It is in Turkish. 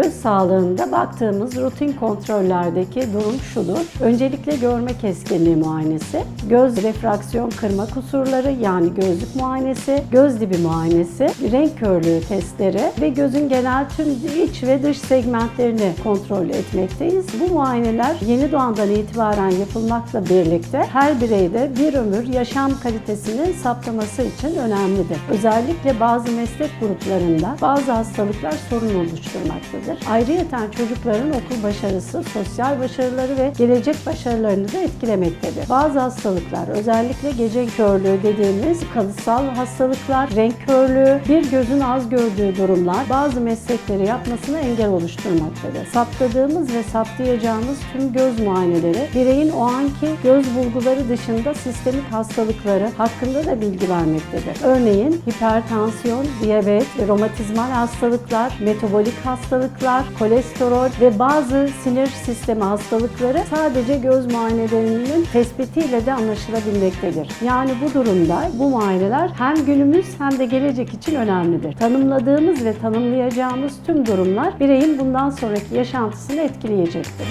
sağlığında baktığımız rutin kontrollerdeki durum şudur. Öncelikle görme keskinliği muayenesi, göz refraksiyon kırma kusurları yani gözlük muayenesi, göz dibi muayenesi, renk körlüğü testleri ve gözün genel tüm iç ve dış segmentlerini kontrol etmekteyiz. Bu muayeneler yeni doğandan itibaren yapılmakla birlikte her bireyde bir ömür yaşam kalitesinin saptaması için önemlidir. Özellikle bazı meslek gruplarında bazı hastalıklar sorun oluşturmaktadır. Ayrıyeten çocukların okul başarısı, sosyal başarıları ve gelecek başarılarını da etkilemektedir. Bazı hastalıklar özellikle gece körlüğü dediğimiz kalıtsal hastalıklar, renk körlüğü, bir gözün az gördüğü durumlar bazı meslekleri yapmasına engel oluşturmaktadır. Saptadığımız ve saptayacağımız tüm göz muayeneleri bireyin o anki göz bulguları dışında sistemik hastalıkları hakkında da bilgi vermektedir. Örneğin hipertansiyon, diyabet, romatizmal hastalıklar, metabolik hastalıklar, kolesterol ve bazı sinir sistemi hastalıkları sadece göz muayenelerinin tespitiyle de anlaşılabilmektedir. Yani bu durumda bu muayeneler hem günümüz hem de gelecek için önemlidir. Tanımladığımız ve tanımlayacağımız tüm durumlar bireyin bundan sonraki yaşantısını etkileyecektir.